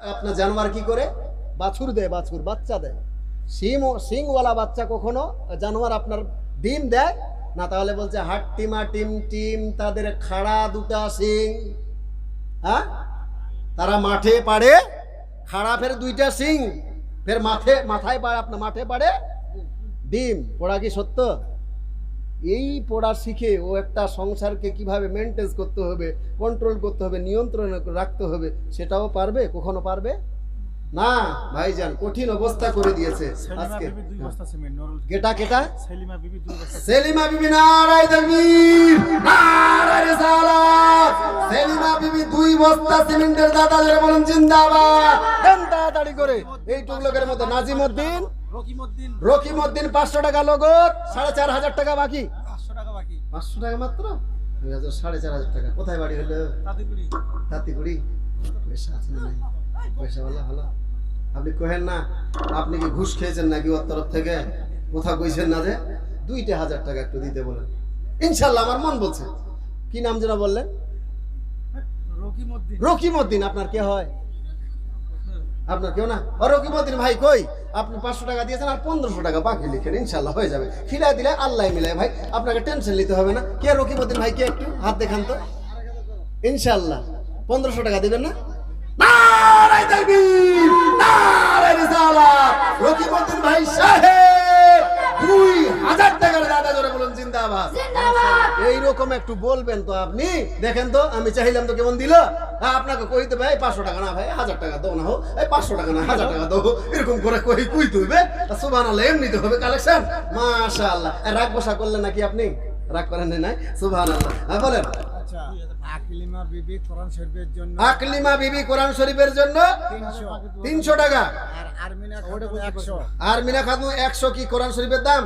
আপনার জানোয়ার কি করে? বাছুর দেয়, বাছুর, বাচ্চা দেয়। সিম সিংওয়ালা বাচ্চা কখনো জানোয়ার আপনার ডিম দেয়? না, তাহলে বলছে হাট্টিমা টিম টিম, তাদের খাড়া দুটা সিং। হ্যাঁ? তারা মাঠে পাড়ে, খাড়া ফের দুইটা সিং। ফের মাঠে, মাথায় পাড়ে, আপনার মাঠে পাড়ে ডিম। পড়া কি সত্য? এই পড়া শিখে ও একটা সংসারকে কীভাবে মেনটেন করতে হবে কন্ট্রোল করতে হবে নিয়ন্ত্রণ রাখতে হবে সেটাও পারবে কখনো পারবে? না ভাইজান কঠিন অবস্থা করে দিয়েছে আজকে। নুরুল কেটা কেটা? সেলিমা বিবি সেলিমা বিবি তাকবীর রিসালাত। সেলিমা বিবি দুই বস্তা সিমেন্টের দাদা বলেন জিন্দাবাদ। দেন তাড়াতাড়ি করে এই টুকলোকের মধ্যে নাজিমউদ্দিন রকিমউদ্দিন পাঁচশো টাকা সাড়ে চার হাজার টাকা বাকি। পাঁচশো টাকা বাকি। পাঁচশো টাকা মাত্র? দুই হাজার সাড়ে চার হাজার টাকা। কোথায় বাড়ি হলো? পয়সা আছে না পয়সা ভালো আপনি কহেন না আপনি কি ঘুষ খেয়েছেন নাকি ওর তরফ থেকে? কোথাও কইছেন না যে? দুইটা হাজার টাকা একটু দিতে বলেন। ইনশাল্লাহ আমার মন বলছে। কি নাম যেটা বললেন? রকিমউদ্দিন। রকিমউদ্দিন আপনার কে হয়? আপনার কেউ না? আরও কি বলতেন? ভাই, কই? আপনি পাঁচশো টাকা দিয়েছেন আর পনেরোশো টাকা বাকি লিখেন ইনশাল্লাহ হয়ে যাবে। খিলাই দিলে আল্লাহ মিলাই ভাই। আপনাকে টেনশন নিতে হবে না। কে রকিমউদ্দিন ভাই, কে একটু? হাত দেখান তো। ইনশাল্লাহ। পনেরোশো টাকা দেবেন না? রকিমউদ্দিন ভাই, সাহেব! দুই হাজার টাকার দাদা জোরে বলুন জিন্দাবাদ। এইরকম একটু বলবেন তো আপনি। দেখেন তো আমি চাইলাম তো কেমন দিল? হ্যাঁ, আপনাকে কইতে ভাই? পাঁচশো টাকা না ভাই হাজার টাকা দাও না হো। এই পাঁচশো টাকা না হাজার টাকা দাও এরকম করে কই কই তুইবে? সুবান আল্লাহ এমনিতে হবে কালেকশন মাশা আল্লাহ রাগ বসা করলেন নাকি আপনি? রাগ করেন নাই সুবহান আল্লাহ হ্যাঁ বলেন। আচ্ছা। আকলিমা বিবি কোরআন শরীফের জন্য আকলিমা বিবি কোরআন শরীফের জন্য তিনশো। তিনশো টাকা। আর আরমিনা খাতুন একশো। আর খাতুন একশো কি কোরআন শরীফের দাম?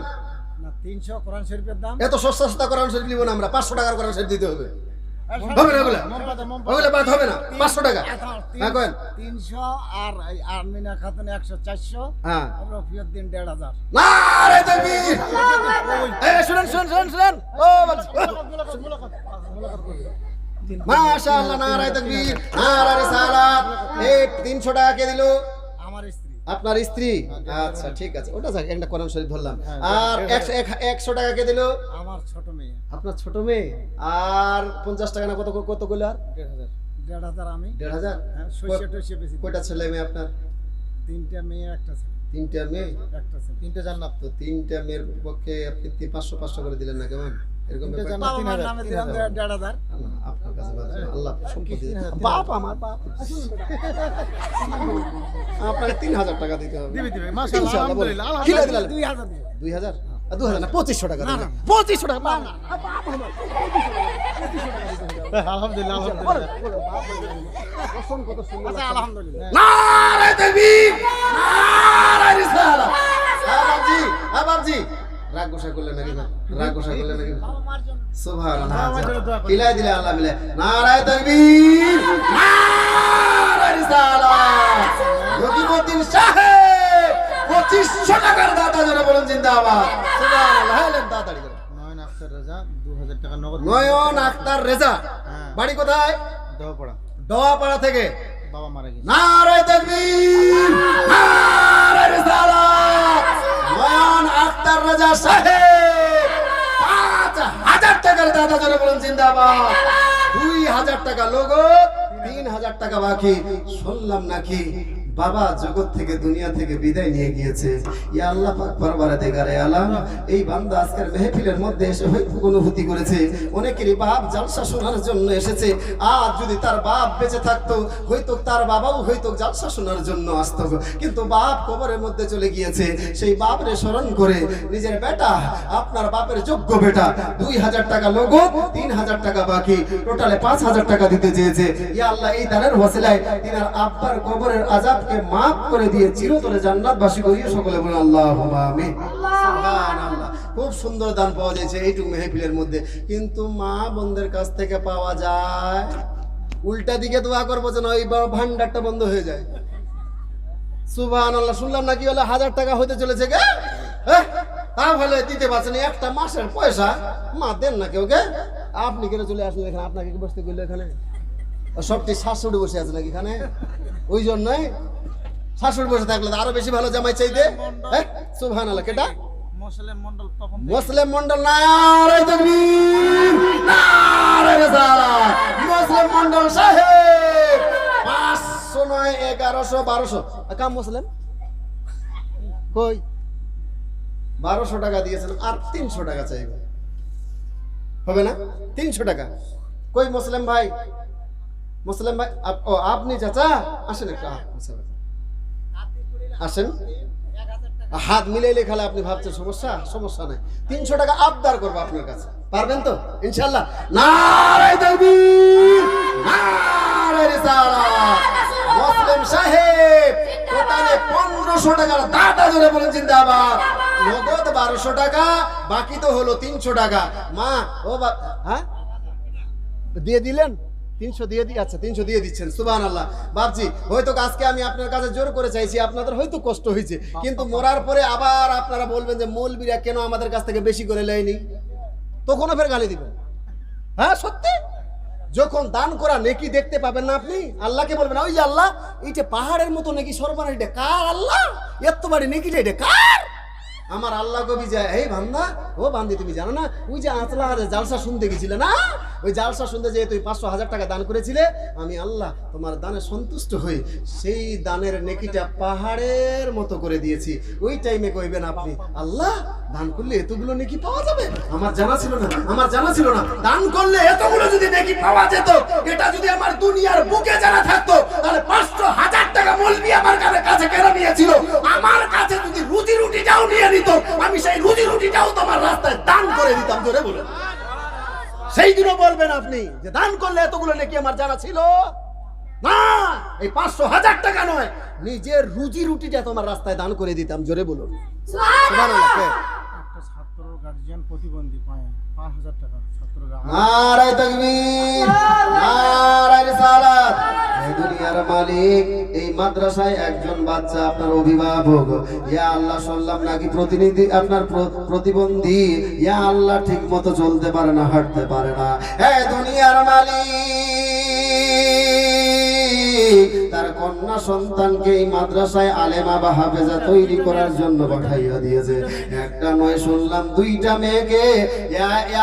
না তিনশো কোরআন শরীফের দাম। এত সস্তা সস্তা কোরআন শরীফ নিব না আমরা পাঁচশো টাকার কোরআন শরীফ দিতে হবে। হবে না ওগুলা। বাদ হবে না টাকা। হ্যাঁ কয়েন। আর এই আরমিনা খাতুন একশো চারশো। হ্যাঁ। রফিউদ্দিন দেড় হাজার। নারে তাকবীর এই শুনেন শুনেন শুনেন শুনেন। ও বলছি। মাশাআল্লাহ নারে তাকবীর নারে রিসালাত। এই 300 টাকা কে দিল? আমার স্ত্রী। আপনার স্ত্রী? আচ্ছা ঠিক আছে। ওটা যাক একটা কোরআন শরীফ ধরলাম। আর 100 100 টাকা কে দিল? আমার ছোট মেয়ে। আপনার ছোট মেয়ে? আর 50 টাকা না কত কত কইলো আর? দেড় হাজার। দেড় হাজার আমি। 1500 হ্যাঁ কয়টা ছেলে মেয়ে আপনার? তিনটা মেয়ে একটা ছেলে। তিনটা মেয়ে? একটা ছেলে। তিনটা জান্নাত তো। তিনটা মেয়ের পক্ষে আপনি তিন- পাঁচশো পাঁচশো করে দিলেন না কেমন? এরকম আপনার কাছে দাও। আল্লাহ সম্পত্তি বাপ আমার বাপ। আপনাকে তিন হাজার টাকা দিতে হবে। দিবি দিবি। ইনশাআল্লাহ, বলুন। দুই হাজার দুই হাজার? দু হাজার না পঁচিশশো টাকা পঁচিশশো টাকা আলহামদুলিল্লাহ আলহামদুলিল্লাহ। আচ্ছা আলহামদুলিল্লাহ। হ্যাঁ হ্যাঁ বাপজি রাগ গোসা করলেন নাকি রাগ গোসা করলেন নাকি? সুবহানাল্লাহ। দিলে আল্লাহ মিলে নারায় তাকবীর নারায় রিসালাত। রকিবউদ্দিন সাহেব 2500 টাকার দাতা যারা বলেন জিন্দাবাদ। সুবহানাল্লাহ হ্যাঁ করে। নয়ন আখতার রাজা দু হাজার টাকা নগদ। নয়ন আক্তার রেজা হ্যাঁ। বাড়ি কোথায়? দোয়াপাড়া থেকে। বাবা মারা গেছে। নারায় তাকবীর আক্তার রাজা সাহেব। পাঁচ হাজার টাকার দাদা জনে বলুন জিন্দাবাদ। দুই হাজার টাকা লোগো তিন হাজার টাকা বাকি। শুনলাম নাকি বাবা জগৎ থেকে, দুনিয়া থেকে বিদায় নিয়ে গিয়েছে। ইয়া আল্লাহ পাক পরবারে দেগারে আলাম, এই বান্দা আজকের মেহফিলের মধ্যে এসে হয়তো অনুভূতি করেছে। অনেকেরই বাপ জালসা শোনার জন্য এসেছে। আজ যদি তার বাপ বেঁচে থাকতো, হয়তো তার বাবাও হয়তো জালসা শোনার জন্য আসতো। কিন্তু বাপ কবরের মধ্যে চলে গিয়েছে। সেই বাপরে স্মরণ করে, নিজের বেটা, আপনার বাপের যোগ্য বেটা, দুই হাজার টাকা লোগো তিন হাজার টাকা বাকি, টোটালে পাঁচ হাজার টাকা দিতে চেয়েছে। ইয়া আল্লাহ, এই দানের ওয়াসিলায় তিনার আব্বার কবরের আজাবকে মাফ করে দিয়ে চিরতরে জান্নাতবাসী করিয়ে সকলে বলে আল্লাহ আমিন খুব সুন্দর দান পাওয়া যাচ্ছে এইটুকু মেহফিলের মধ্যে। কিন্তু মা বোনদের কাছ থেকে পাওয়া যায় উল্টা দিকে দোয়া করব যেন ওই ভান্ডারটা বন্ধ হয়ে যায়। আল্লাহ শুনলাম নাকি হলে হাজার টাকা হতে চলেছে গে? হ্যাঁ? তা ভালো দিতে পারছেন একটা মাসের পয়সা। মা দেন না কেউ গে? আপনি কেন চলে আসলেন এখানে? আপনাকে বসতে গেল এখানে? সবটি শাশুড়ি বসে আছে নাকি এখানে? ওই জন্যই শাশুড়ি বসে থাকলে আরও বেশি ভালো জামাই চাইতে। হ্যাঁ? আল্লাহ কেটা? মুসলিম মন্ডল মুসলিম মন্ডল নারায় তাকবীর। মুসলিম মন্ডল সাহেব পাঁচশো নয় এগারোশো বারোশো। কাম মুসলিম? কই? বারোশো টাকা দিয়েছেন আর তিনশো টাকা চাইবে। হবে না? তিনশো টাকা। কই মুসলিম ভাই? মুসলিম ভাই ও আপনি চাচা আসেন একটু আহ, আসেন, আসেন। হাত মিলাইলে খালে আপনি ভাবছেন সমস্যা? সমস্যা নাই। তিনশো টাকা আবদার করব আপনার কাছে। পারবেন তো? ইনশাল্লাহ মুসলিম সাহেব পনেরোশো নগদ বারোশো টাকা বাকি তো হলো তিনশো টাকা। মা ও বা হ্যাঁ? দিয়ে দিলেন? তিনশো দিয়ে দিয়ে আচ্ছা তিনশো দিয়ে দিচ্ছেন সুবান আল্লাহ বাপজি, হয়তো আজকে আমি আপনার কাছে জোর করে চাইছি, আপনাদের হয়তো কষ্ট হয়েছে, কিন্তু মরার পরে আবার আপনারা বলবেন যে মৌলবীরা কেন আমাদের কাছ থেকে বেশি করে লেয়নি? তখনও ফের গালি দিবেন। হ্যাঁ সত্যি? যখন দান করা নেকি দেখতে পাবেন না আপনি, আল্লাহকে বলবেন, ওই যে আল্লাহ, এই যে পাহাড়ের মতো নাকি সর্বনাশ, এটা কার আল্লাহ? এত বাড়ি নেকি রে এটা কার? আমার আল্লাহ কবি যায় এই বান্দা, ও বান্দি, তুমি জানো না, ওই যে আঁচলা জালসা শুনতে গেছিলে না? ওই জালসা শুনতে যে তুমি পাঁচশো হাজার টাকা দান করেছিলে? আমি আল্লাহ তোমার দানে সন্তুষ্ট হই, সেই দানের নেকিটা পাহাড়ের মতো করে দিয়েছি। ওই টাইমে কইবেন আপনি, আল্লাহ, দান করলে এতগুলো নেকি পাওয়া যাবে? আমার জানা ছিল না, আমার জানা ছিল না। দান করলে এতগুলো যদি নেকি পাওয়া যেত, এটা যদি আমার দুনিয়ার বুকে জানা থাকতো, তাহলে পাঁচশো হাজার টাকা মলবি আমার কাছে কেন নিয়েছিল। রুটিটাও আমি সেই রুজি রুটিটাও তোমার রাস্তায় দান করে দিতাম জোরে বলে। সেই দিনও বলবেন আপনি যে দান করলে এতগুলো নাকি আমার জানা ছিল। না এই পাঁচশো হাজার টাকা নয় নিজের রুজি রুটিটা তোমার রাস্তায় দান করে দিতাম জোরে বলুন। সুবহানাল্লাহ, কে? একটা ছাত্র গার্জিয়ান প্রতিবন্ধী পায়। এই মাদ্রাসায় একজন বাচ্চা আপনার অভিভাবক। ইয়া আল্লাহ নাকি প্রতিনিধি আপনার প্রতিবন্ধী? আল্লাহ ঠিক মতো চলতে পারে না, হাঁটতে পারে না। এই দুনিয়ার মালিক। তার কন্যা সন্তানকে এই মাদ্রাসায় আলেমা বা হাফেজা তৈরি করার জন্য পাঠাইয়া দিয়েছে। একটা নয়, শুনলাম দুইটা মেয়েকে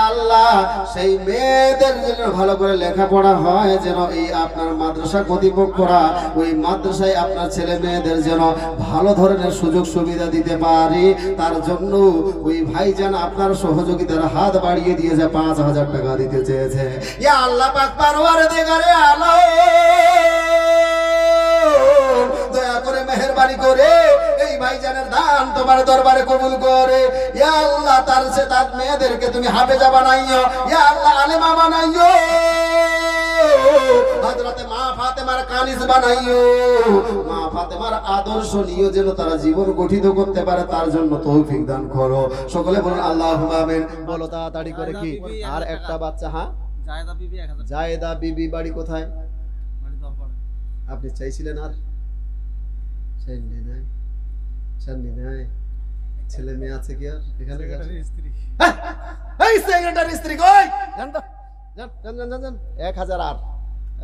আল্লাহ, সেই মেয়েদের জন্য ভালো করে লেখাপড়া হয় যেন এই আপনার মাদ্রাসা কর্তৃপক্ষরা ওই মাদ্রাসায় আপনার ছেলে মেয়েদের যেন ভালো ধরনের সুযোগ সুবিধা দিতে পারে। তার জন্য ওই ভাই যেন আপনার সহযোগিতার হাত বাড়িয়ে দিয়েছে, পাঁচ হাজার টাকা দিতে চেয়েছে। আল্লাহ পাক পারওয়ার আলো। মেহেরবানি করে এই ভাইজানের দান তোমার দরবারে কবুল করে। ইয়া আল্লাহ তার সে তার মেয়েদেরকে তুমি হাফেজা বানাইও ইয়া আল্লাহ আলেমা বানাইও হযরতে মা ফাতেমার কানিজ বানাইও মা ফাতেমার আদর্শ নিয়ে যেন তারা জীবন গঠিত করতে পারে তার জন্য তৌফিক দান করো। সকলে বলুন আল্লাহুম্মা আমিন। বলো তাড়াতাড়ি করে কি? আর একটা বাচ্চা হ্যাঁ? জায়দা বিবি জায়েদা বাড়ি কোথায়? আপনি চাইছিলেন আর? চাইনি নাই। চাননি নাই। ছেলে মেয়ে আছে কি আর? এখানে স্ত্রী। হ্যাঁ, এই সেক্রেটারি স্ত্রী। কই? জান তো জান জান জান জান, জান। এক হাজার আর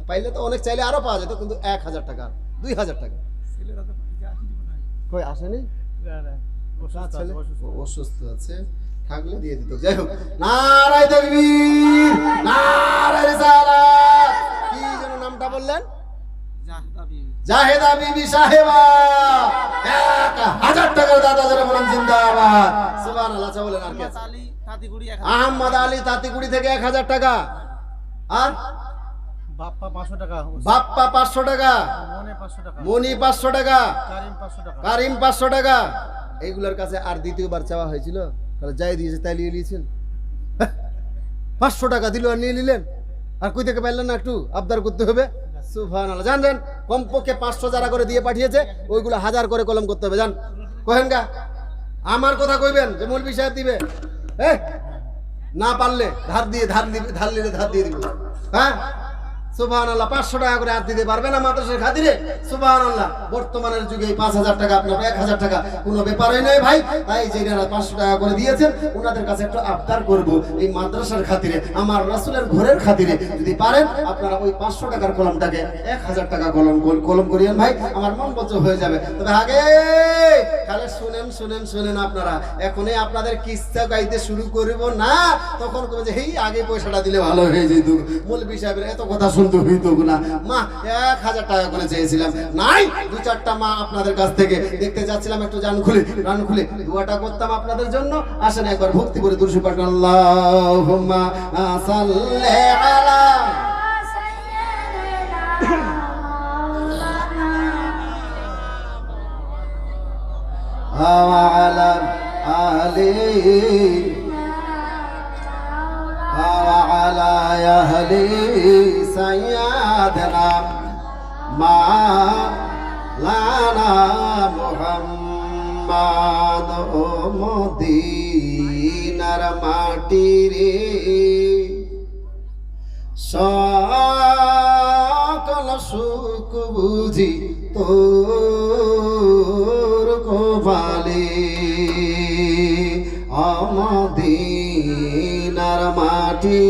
পাইলে তো অনেক চাইলে আরও পাওয়া যেত কিন্তু এক হাজার টাকা দুই হাজার টাকা। কই আসেনি? অসুস্থ আছে, থাকলে দিয়ে দিত। যাই হোক নারায় তাকবীর নারায় রিসালাত। কি যেন নামটা বললেন? জাহদা বিবি জাহেদা বিবি সাহেবা। এক হাজার টাকার দাদা যারা বলেন জিন্দাবাদ। সুবহানাল্লাহ আচ্ছা বলেন আর? আলী তাঁতিগুড়ি আহমদ আলী তাঁতিকুড়ি থেকে এক হাজার টাকা। আর? বাপ্পা পাঁচশো টাকা। বাপ্পা পাঁচশো টাকা। মনে পাঁচশো টাকা। কারিম পাঁচশো টাকা। এইগুলোর কাছে আর দ্বিতীয়বার চাওয়া হয়েছিল। তাহলে যাই দিয়েছে তাই নিয়ে নিয়েছেন? পাঁচশো টাকা দিল আর নিয়ে নিলেন। আর কই থেকে পারলেন না একটু আবদার করতে হবে? সুফান আল্লাহ জান জান, কমপক্ষে পাঁচশো যারা করে দিয়ে পাঠিয়েছে, ওইগুলো হাজার করে কলম করতে হবে, জান। কহেন গা, আমার কথা কইবেন যে মৌলবি সাহেব দিবে? হ্যাঁ না পারলে ধার দিয়ে, ধার দিবে ধার নিলে ধার দিয়ে দিবে। হ্যাঁ? সুবাহান কলম করিয়েন ভাই, আমার হয়ে যাবে। তবে আগে তাহলে শুনেন শুনেন শুনেন আপনারা, এখনই আপনাদের কিস্তা শুরু করব না, তখন এই আগে পয়সাটা দিলে ভালো হয়ে যেত। মৌলবি সাহেবের এত কথা শুনতে হইতো না মা এক হাজার টাকা করে চেয়েছিলাম নাই দু চারটা মা আপনাদের কাছ থেকে দেখতে যাচ্ছিলাম একটু জান খুলে রান খুলে দুয়াটা করতাম আপনাদের জন্য আসেন একবার ভক্তি করে দুরশো পাঠ আল্লাহুম্মা সাল্লি আলা وعلى آله وعلى أهل سيادنا ما লানা মোহাম্মদ ও মদিনার মাটি রে সকল সুখ বুঝি তোর কপালে আমদিনার মাটি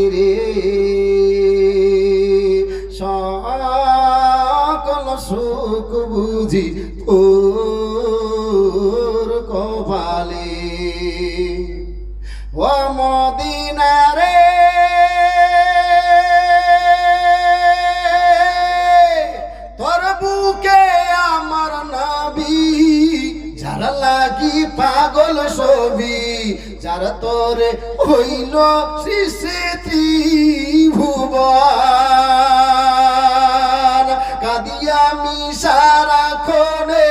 লাগি পাগল ছবি, যারা তোরে হইল শ্রী ত্রিভুবন কাদিয়া আমি সারাক্ষণে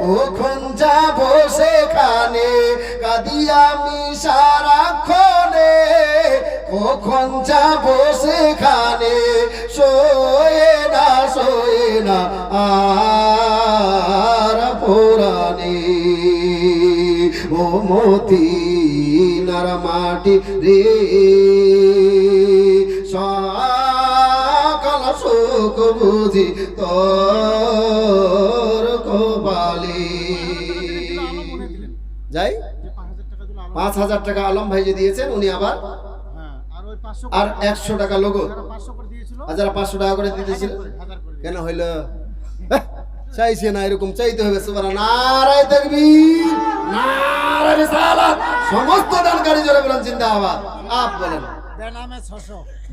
কখন যাব সেখানে? কাদিয়া না শোয়ে না, আর পুরানে ও মতি নার মাটি রে। সকাল শোক বুঝি তোর কপালে। যাই পাঁচ হাজার টাকা আলম ভাই যে দিয়েছেন উনি আবার আর একশো টাকা লোক আর যারা পাঁচশো টাকা করে দিতেছিল কেন হইল? চাইছে না এরকম চাইতে হবে সুবানা নারায় দেখবি নারায় রিসালাত। সমস্ত দানকারী জোরে বলেন জিন্দাবাদ। আপ বলেন। বেনামে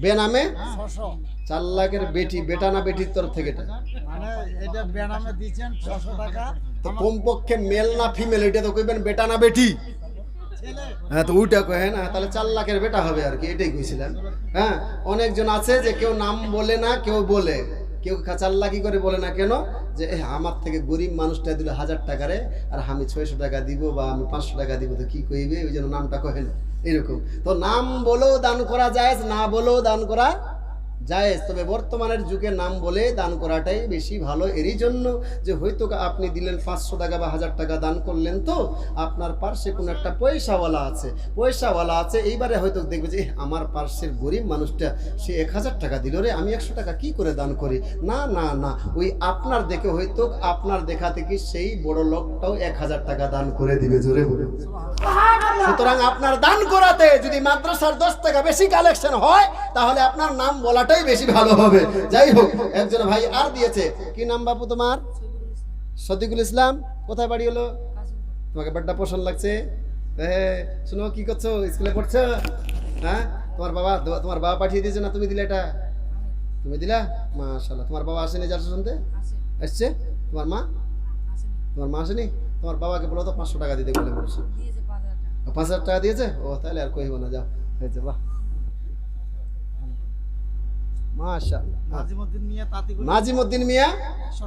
বেনামে? ছশো। চার লাখের বেটি বেটা না বেটির তরফ থেকে এটা? মানে এটা বেনামে দিচ্ছেন ছশো টাকা। তো কমপক্ষে মেল না ফিমেল এটা তো কইবেন বেটা না বেটি। হ্যাঁ তো ওইটা কহে না তাহলে চার লাখের বেটা হবে আর কি এটাই কইছিলেন হ্যাঁ অনেকজন আছে যে কেউ নাম বলে না কেউ বলে। কেউ চার করে বলে না কেন? যে আমার থেকে গরিব মানুষটা দিল হাজার টাকারে আর আমি ছয়শো টাকা দিব বা আমি পাঁচশো টাকা দিব, তো কি কইবে? ওই জন্য নামটা কহে না। এরকম। তো নাম বলেও দান করা যায়, না বলেও দান করা জায়েজ। তবে বর্তমানের যুগে নাম বলে দান করাটাই বেশি ভালো। এরই জন্য যে হয়তো আপনি দিলেন পাঁচশো টাকা বা হাজার টাকা দান করলেন তো, আপনার পার্শ্বে কোনো একটা পয়সাওয়ালা আছে। পয়সাওয়ালা আছে, এইবারে হয়তো দেখবে যে আমার পার্শ্বের গরিব মানুষটা, সে এক হাজার টাকা দিল রে, আমি একশো টাকা কি করে দান করি? না না না, ওই আপনার দেখে হয়তো আপনার দেখা থেকে সেই বড় লোকটাও এক হাজার টাকা দান করে দিবে, জোরে বলে সুতরাং আপনার দান করাতে যদি মাদ্রাসার দশ টাকা বেশি কালেকশন হয়, তাহলে আপনার নাম বলাটাই বেশি ভালো হবে। যাই হোক, একজন ভাই আর দিয়েছে। কি নাম বাপু তোমার? সদিকুল ইসলাম, কোথায় বাড়ি হলো? তোমাকে বাড্ডা পছন্দ লাগছে। হ্যাঁ শুনো, কি করছ? স্কুলে পড়ছো? হ্যাঁ? তোমার বাবা তোমার বাবা পাঠিয়ে দিয়েছে না তুমি দিলে এটা? তুমি দিলা? মাশাল্লাহ তোমার বাবা আসেনি যার শুনতে? আসছে তোমার মা? তোমার মা আসেনি? তোমার বাবাকে বলো তো পাঁচশো টাকা দিতে বলে বলছো। পাঁচ হাজার টাকা দিয়েছে? ও তাহলে আর কইব না যাও হয়েছে বাহ। মাশাআল্লাহ নাজিমুদ্দিন মিয়া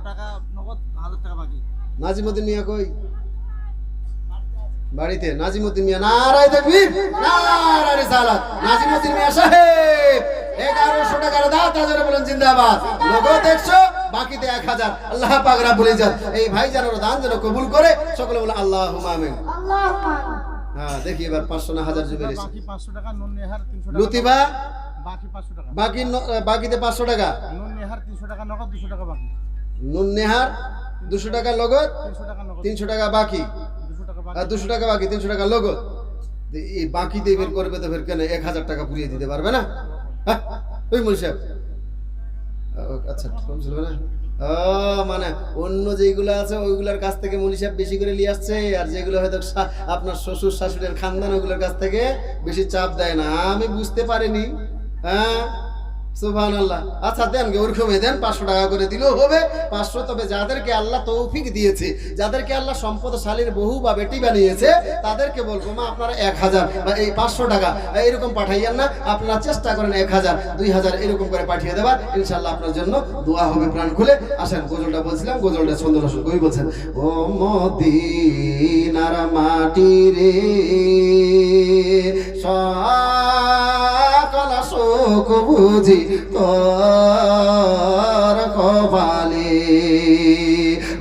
টাকা নগদ টাকা বাকি। নাজিমউদ্দিন মিয়া কই? বাড়িতে মিয়া নারায় নারায় রিসালাত। নাজিমউদ্দিন মিয়া সাহেব এগারোশো টাকার দাতা বলেন জিন্দাবাদ। বাকিতে এক হাজার। আল্লাহ পাক রাব্বুল ইজ্জত এই ভাই যেন দান যেন কবুল করে সকলে বলে আল্লাহ আমিন। হ্যাঁ দেখি এবার পাঁচশো না হাজার তিনশো টাকা লুতিবা বাকি বাকি বাকিতে পাঁচশো টাকা? নুন নেহার তিনশো টাকা নগদ দুশো টাকা বাকি। নুন নেহার দুশো টাকা লগত তিনশো টাকা নগদ। তিনশো টাকা বাকি। দুশো টাকা বাকি। তিনশো টাকা লগত এই বাকি দিয়ে বের করবে তো ফের কেন? এক হাজার টাকা পুড়িয়ে দিতে পারবে না? হ্যাঁ ওই মুল সাহেব আচ্ছা না? মানে অন্য যেগুলো আছে, ওইগুলোর কাছ থেকে মুনি সাহেব বেশি করে নিয়ে আসছে, আর যেগুলো হয়তো আপনার শ্বশুর, শাশুড়ের খানদান, ওগুলোর কাছ থেকে বেশি চাপ দেয় না। আমি বুঝতে পারিনি হ্যাঁ? আল্লাহ আচ্ছা দেন দেন, পাঁচশো টাকা করে হবে, পাঁচশো। তবে যাদেরকে আল্লাহ তৌফিক দিয়েছে, যাদেরকে আল্লাহ বানিয়েছে, তাদেরকে মা, আপনারা এক হাজার এই পাঁচশো টাকা এরকম না, আপনারা চেষ্টা করেন এক হাজার, দুই হাজার এরকম করে পাঠিয়ে দেবার। ইনশাল্লাহ আপনার জন্য দোয়া হবে প্রাণ খুলে। আসেন, গোজলটা বলছিলাম, গজলটা সুন্দর কবি বলছেন, ও মাটি রে শোক বুঝি তোর কপালে।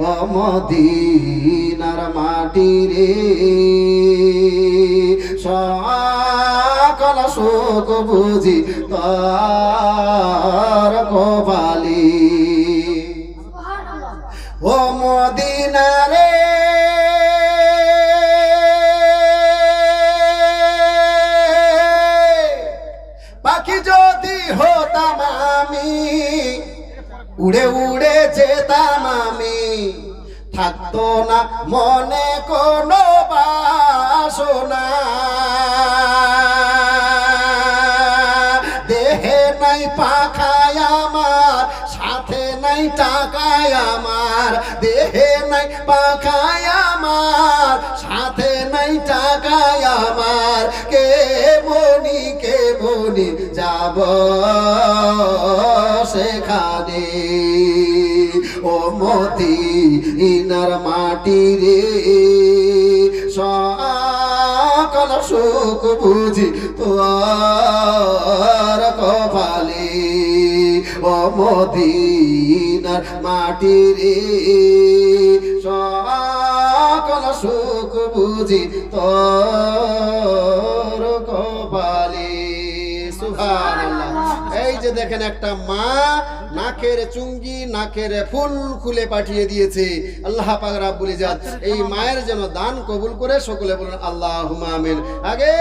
ও মদিনার মাটি রে সকল শোক বুঝি তোর কপালে। ও মদিনা হতাম আমি। উড়ে উড়ে যেতাম আমি। থাকতো না মনে কোনো বাসনা। দেহে নাই পাখায় আমার, সাথে নাই টাকায় আমার। দেহে নাই পাখায় আমার, সাথে যাব সেখানে ও মতি ইনার মাটি রে সকল সুখ বুঝি তোর কপালে ও মদিনার মাটি রে সকল সুখ বুঝি তোর কপালে সুবহানাল্লাহ যে দেখেন একটা মা নাকের চুঙ্গি, নাকের ফুল খুলে পাঠিয়ে দিয়েছে। আল্লাহ পাক রাব্বুল ইজাত এই মায়ের যেন দান কবুল করে সকলে বলুন আল্লাহুম্মা আমিন। আগে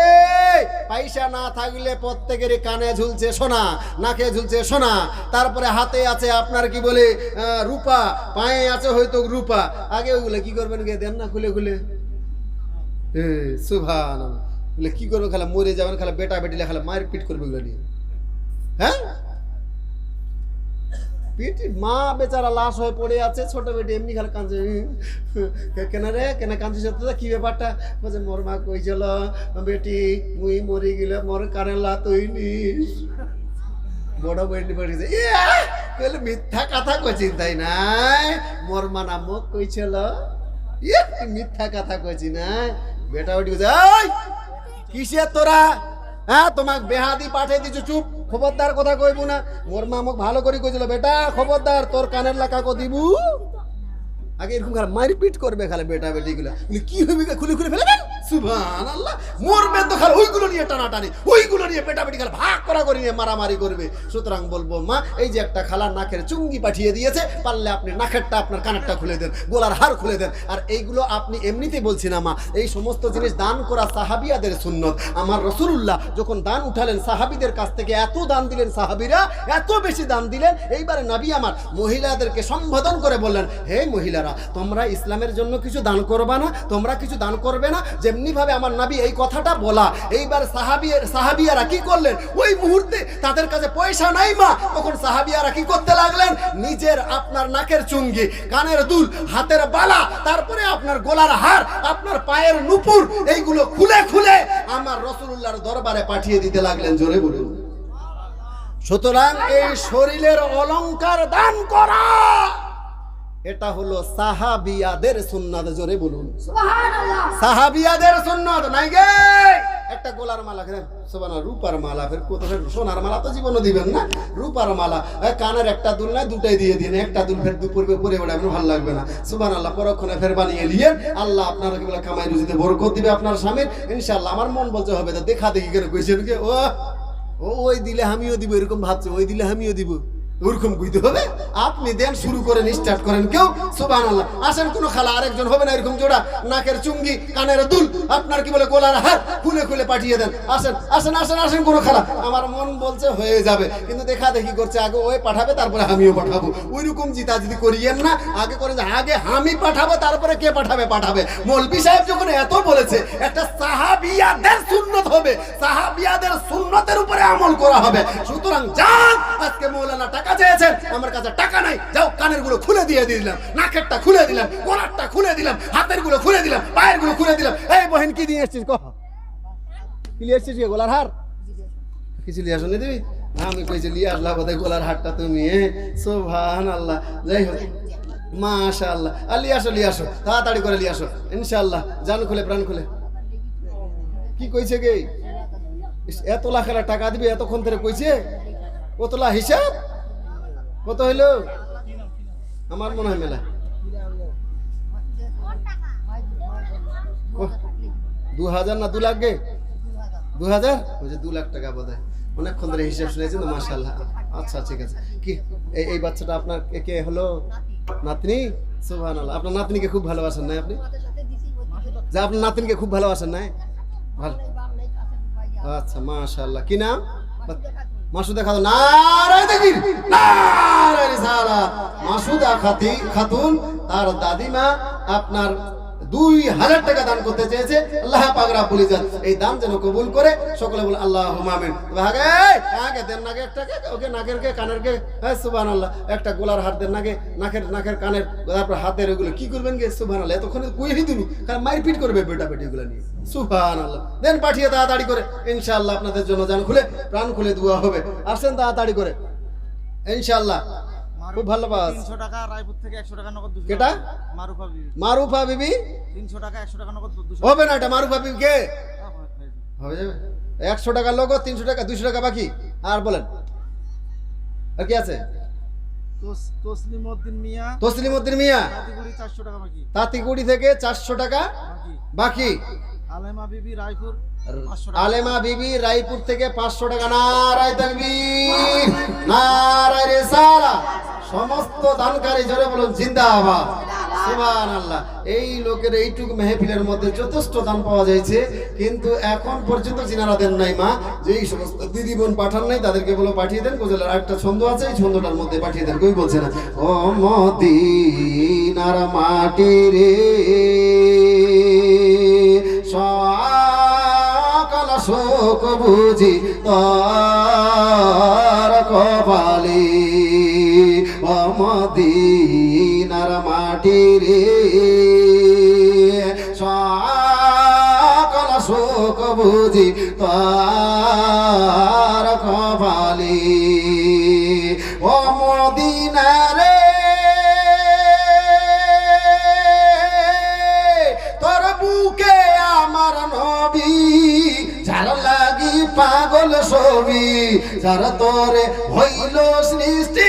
পয়সা না থাকলে প্রত্যেকের কানে ঝুলছে সোনা, নাকে ঝুলছে সোনা। তারপরে হাতে আছে আপনার কি বলে রূপা, পায়ে আছে হয়তো রূপা। আগে ওইগুলো কি করবেন গে? দেন না খুলে খুলে। সুভান বলে কি করব খালা? মরে যাবেন খালা বেটা বেটিলে খালা মায়ের পিট করবে ওগুলো নিয়ে। হ্যাঁ? পিট মা বেচারা লাশ হয়ে পড়ে আছে ছোট বেটি এমনি খালা কাঁদছে। কেন রে? কেন কাঁদছিস তো? কি ব্যাপারটা? বলছে মোর মা কইছিল বেটি মুই মরি গেলে মোর কানে লা তুই নিস। বড় বেটি পড়েছে কইলে মিথ্যা কথা কইছিস তাই নাই? মোর মা নাম কইছিল। ইয়ে, মিথ্যা কথা কইছি না বেটা বেটি কইছে কিসে তোরা? হ্যাঁ তোমাক বেহাদি পাঠিয়ে দিছো চুপ। খবরদার কথা কইব না। মোর মা আমাকে ভালো করে কইছিল, বেটা, খবরদার, তোর কানের লাকা কো দিবু? আগে এরকম খারাপ মারপিট করবে খালি বেটা বেটি গুলা কি হবে খুলে খুলে ফেলবেন মরবে তো খালি, ওইগুলো নিয়ে টানাটানি, ওইগুলো নিয়ে খালি, ভাগ করা করে নিয়ে মারামারি করবে। সুতরাং বলব মা, এই যে একটা খালা নাকের চুঙ্গি পাঠিয়ে দিয়েছে, পারলে আপনি নাকেরটা আপনার কানেরটা খুলে দেন, গোলার হার খুলে দেন। আর এইগুলো আপনি এমনিতেই বলছি না মা, এই সমস্ত জিনিস দান করা সাহাবিয়াদের সুন্নত। আমার রসুল্লাহ যখন দান উঠালেন সাহাবিদের কাছ থেকে, এত দান দিলেন সাহাবিরা, এত বেশি দান দিলেন, এইবারে নাবি আমার মহিলাদেরকে সম্বোধন করে বললেন, হে মহিলারা, তোমরা ইসলামের জন্য কিছু দান করবা না, তোমরা কিছু দান করবে না যেমনি ভাবে আমার নবী এই কথাটা বলা। এইবার সাহাবিয়ের সাহাবিয়ারা কি করলেন? ওই মুহূর্তে তাদের কাছে পয়সা নাই মা। তখন সাহাবিয়ারা কি করতে লাগলেন? নিজের আপনার নাকের চুঙ্গি, কানের দুল, হাতের বালা, তারপরে আপনার গোলার হার, আপনার পায়ের নুপুর, এইগুলো খুলে খুলে আমার রসুল্লাহর দরবারে পাঠিয়ে দিতে লাগলেন। জোরে বলুন। সুতরাং এই শরীরের অলংকার দান করা। এটা হলো সাহাবিয়াদের সুন্নাত জোরে বলুন। সাহাবিয়াদের সুন্নাত নাই গে? একটা গোলার মালা খেলেন সোবানা রূপার মালা ফের কত ফের সোনার মালা তো জীবনও দিবেন না? রূপার মালা কানের একটা দুল না দুটাই দিয়ে দিন একটা দুল ফের দুপুরে পরে ওটা আপনার ভালো লাগবে না। সুবান আল্লাহ পরক্ষণে ফের বানিয়ে নিয়ে আল্লাহ আপনার কি বলে কামাই রুজিতে বরকত দিবে আপনার স্বামীর ইনশাআল্লাহ আমার মন বলছে হবে তা দেখা দেখি কেন কইছেন কি? ও ওই দিলে আমিও দিব এরকম ভাবছে ওই দিলে আমিও দিব। ওরকম হবে, আপনি দেন শুরু করেন স্টার্ট করেন। কেউ আল্লাহ আসেন কোনো খালা, আরেকজন হবে না এরকম জোড়া, নাকের চুঙ্গি, কানের দুল, আপনার কি বলে গোলার হাত খুলে খুলে পাঠিয়ে দেন। আসেন আসেন আসেন আসেন কোনো খালা। আমার মন বলছে হয়ে যাবে, কিন্তু দেখা দেখি করছে, আগে ওই পাঠাবে, তারপরে আমিও পাঠাবো। ওই রকম জিতা যদি করিয়েন না, আগে করে আগে আমি পাঠাবো, তারপরে কে পাঠাবে পাঠাবে। মৌলবি সাহেব যখন এত বলেছে, একটা সাহাবিয়াদের সুন্নত হবে, সাহাবিয়াদের সুন্নতের উপরে আমল করা হবে। সুতরাং যান আজকে মৌলানা টাকা চেয়েছেন আমার কাছে টাকা নাই। যাও কানেরগুলো খুলে দিয়ে দিলাম, নাকেরটা খুলে দিলাম, গোলারটা খুলে দিলাম হাতেরগুলো খুলে দিলাম পায়েরগুলো খুলে দিলাম। এই বহিন কি দিয়ে এসছিস কহ? কি নিয়ে এসছিস গোলার হার? কিছু লিয়ে আসো দিবি? আমি কইছি, লিয়ে আসলা বোধহয় গোলার হাটটা তুমি সোভান আল্লাহ যাই হোক মাশা আল্লাহ আর লিয়ে আসো লিয়ে আসো, তাড়াতাড়ি করে লিয়ে আসো। ইনশাআল্লাহ, জান খুলে, প্রাণ খুলে। কি কইছে গে? এত লাখের টাকা দিবে, এতক্ষণ ধরে কইছে? কতলা হিসাব? কত হইল? আমার মনে হয় মেলা দু হাজার না দু লাখ গে? দু হাজার? বলছে দু লাখ টাকা বোধ হয় অনেকক্ষণ ধরে হিসাব শুনেছেন তো মাসাল্লাহ আচ্ছা ঠিক আছে। কি, এই এই বাচ্চাটা আপনার কে হলো? নাতনি? সুবহান আল্লাহ আপনার নাতনিকে খুব ভালোবাসেন না আপনি? যে, আপনার নাতনিকে খুব ভালোবাসেন না ভালো। আচ্ছা মাশাআল্লাহ। কি নাম? মাসুদা খাতুন নারায় তাকবীর নারায় সারা মাসুদা খাতি খাতুন তার দাদিমা আপনার দুই হাজার টাকা দান করতে চেয়েছে। আল্লাহ পাক রাব্বুল ইজ্জত এই দান যেন কবুল করে। সকলে বলে তারপর হাতের কি করবেন কারণ মারপিট করবে বেটা বেটি এগুলো নিয়ে। সুবহানাল্লাহ। দেন পাঠিয়ে তাড়াতাড়ি করে। ইনশাআল্লাহ আপনাদের জন্য জান খুলে, প্রাণ খুলে দোয়া হবে। আসেন তাড়াতাড়ি করে। ইনশাআল্লাহ। খুব ভালো পাস তিনশো টাকা রায়পুর থেকে একশো টাকা নগদ দুশো কেটা? মারুফা বিবি। মারুফা বিবি? তিনশো টাকা একশো টাকা নগদ দুশো হবে না এটা মারুফা বিবি কে। হবে যাবে। একশো টাকা লোক তিনশো টাকা দুশো টাকা বাকি। আর বলেন আর কি আছে? তোস- তসলিম উদ্দিন মিয়া। তাঁতিকুড়ি থেকে চারশো টাকা বাকি। আলেমা বিবি রায়পুর আলেমা বিবি রায়পুর থেকে পাঁচশো টাকা। নারায় তাকবীর নারায় রেসালা। সমস্ত দানকারী জোরে বলুন, জিন্দাবাদ। আল্লাহ এই লোকের এইটুকু মেহফিলের মধ্যে যথেষ্ট দান পাওয়া যাচ্ছে কিন্তু এখন পর্যন্ত জিনারা দেন নাই, মা। যে এই সমস্ত দিদি বোন পাঠান নাই, তাদেরকে বলো পাঠিয়ে দেন কোজলের আরেকটা ছন্দ আছে, এই ছন্দটার মধ্যে পাঠিয়ে দেন, কই বলছে না? ও মদিনার মাটি রে, সকাল শোক বুঝি, তার কপালে। অমদিনার মাটি রে। সকাল শোক বুঝি তার কপালে। অমদিনারে তোর বুকে আমার নবী, যার লাগি পাগল ছবি, যার তোরে হইল সৃষ্টি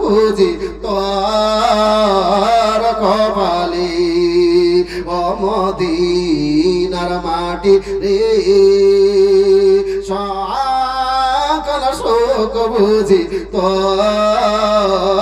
বুঝি তোর কপালে। অমদিনার মাটি রে সকল শোক বুঝি তোর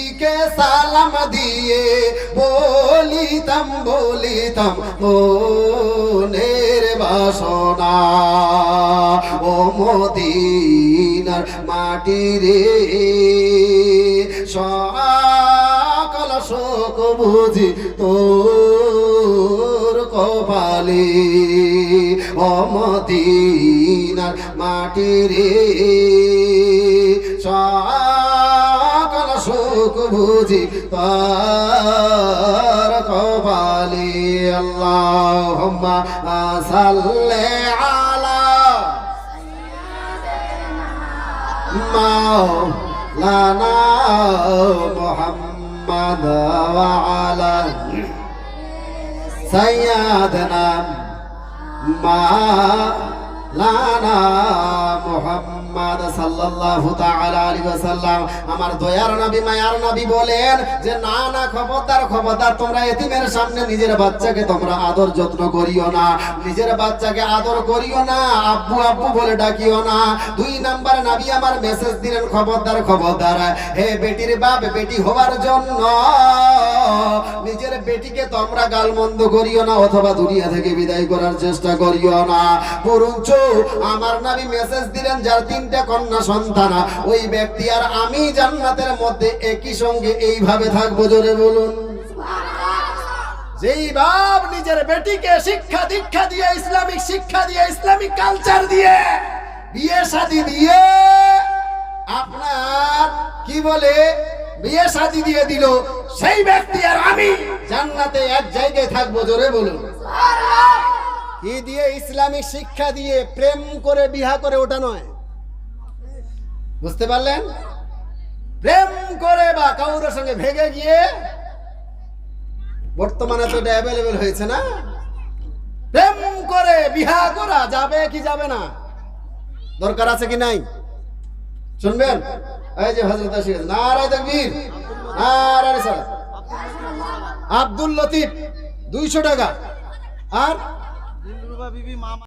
নবীজিকে সালাম দিয়ে বল বলিতাম বলিতাম মনের বাসনা। ও মদিনার মাটি রে, সকল শোক বুঝি তোর কপালে। অমদিনার মাটি রে, সকল চোখ বুঝি তার কপালি আল্লাহুম্মা সাল্লে আলা মাওলানা মুহাম্মদ ওয়া আলা মা খবরদার খবরদার আদর যত্ন করিও না। নিজের বাচ্চাকে আদর করিও না, আব্বু আব্বু বলে ডাকিও না। দুই নাম্বার আমার মেসেজ দিলেন, খবরদার খবরদার, হে বেটির বাপ, বেটি হওয়ার জন্য নিজের বেটিকে তোমরা গালমন্দ করিও না, অথবা দুনিয়া থেকে বিদায় করার চেষ্টা করিও না। বরঞ্চ আমার নবী মেসেজ দিলেন, যার তিনটা কন্যা সন্তান। ওই ব্যক্তি আর আমি জান্নাতের মধ্যে একই সঙ্গে এইভাবে থাকব, জোরে বলুন। যেই বাপ নিজের বেটিকে শিক্ষা দীক্ষা দিয়ে, ইসলামিক শিক্ষা দিয়ে, ইসলামিক কালচার দিয়ে বিয়ে শাদি দিয়ে আপনার, কি বলে, বিয়ে শাদি দিয়ে দিল, সেই ব্যক্তি আর আমি জান্নাতে এক জায়গায় থাকব, জোরে বলুন। কি দিয়ে ইসলামিক শিক্ষা দিয়ে প্রেম করে বিহা করে ওটা নয়। বুঝতে পারলেন? প্রেম করে বা কাউরের সঙ্গে ভেগে গিয়ে বর্তমানে তো এটা অ্যাভেলেবেল হয়েছে না। প্রেম করে বিহা করা যাবে কি যাবে না? দরকার আছে কি নাই? শুনবেন? এই যে হজরত নারায় তাকবীর, নারায় আব্দুল লতিফ, দুইশো টাকা। আর দিলরুবা বিবি মামা